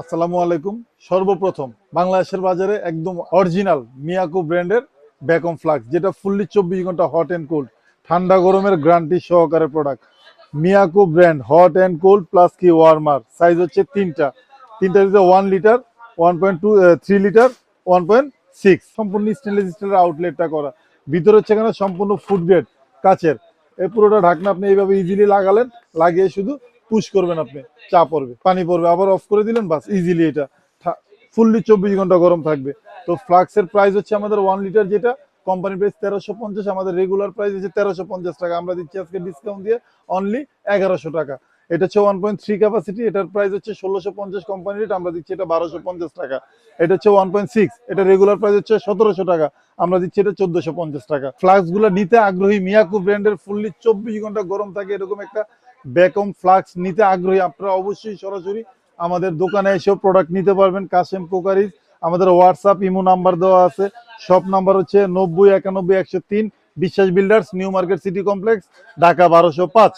আসসালামু আলাইকুম। সর্বপ্রথম বাংলাদেশের বাজারে একদম অরিজিনাল মিয়াকো ব্র্যান্ডের ব্যাকম ফ্লাক্স, যেটা ফুললি চব্বিশ ঘণ্টা হট অ্যান্ড কোল্ড ঠান্ডা গরমের গ্যারান্টি সহকারে product Miyako brand hot and cold plus কি ওয়ার্মার সাইজ হচ্ছে তিনটা। তিনটা one litre one point two three litre one point six সম্পূর্ণ স্টেনলেস স্টিলের আউটলেটটা করা। ভিতরে হচ্ছে এখানে সম্পূর্ণ ফুড গ্রেড কাচের। এই পুরোটা ঢাকনা আপনি এইভাবে ইজিলি লাগালেন, লাগিয়ে শুধু পুশ করবেন আপনি, চা পড়বে, পানি পড়বে, আবার অফ করে দিলেন, বাস ইজিলি এটা। ফুললি চব্বিশ ঘণ্টা গরম থাকবে। তো ফ্লাক্সের প্রাইস হচ্ছে আমাদের ওয়ান লিটার যেটা কোম্পানি প্রাইস তেরোশো পঞ্চাশ, আমাদের রেগুলার প্রাইস হচ্ছে তেরোশো পঞ্চাশ টাকা। আমরা দিচ্ছি আজকে ডিসকাউন্ট দিয়ে অনলি এগারোশো টাকা। এটা হচ্ছে ওয়ান পয়েন্ট থ্রি ক্যাপাসিটি এটার প্রাইস হচ্ছে ষোলোশো পঞ্চাশ কোম্পানি রেট আমরা দিচ্ছি এটা বারোশো পঞ্চাশ টাকা। এটা হচ্ছে ওয়ান পয়েন্ট সিক্স এটা রেগুলার প্রাইস হচ্ছে সতেরোশো টাকা। আমরা দিচ্ছি এটা চোদ্দশো পঞ্চাশ টাকা। ফ্লাক্সগুলো নিতে আগ্রহী মিয়াকু ব্র্যান্ডের ফুললি চব্বিশ ঘণ্টা গরম থাকে, এরকম একটা ব্যাকম ফ্লাক্স নিতে আগ্রহী, আপনারা অবশ্যই সরাসরি আমাদের দোকানে এসেও প্রোডাক্ট নিতে পারবেন। কাশেম কোকারিজ, আমাদের হোয়াটসঅ্যাপ ইমো নাম্বার দেওয়া আছে। সব নাম্বার হচ্ছে নব্বই একানব্বই একশো তিন, Biswas builders, new market city complex, Dhaka বারোশো পাঁচ।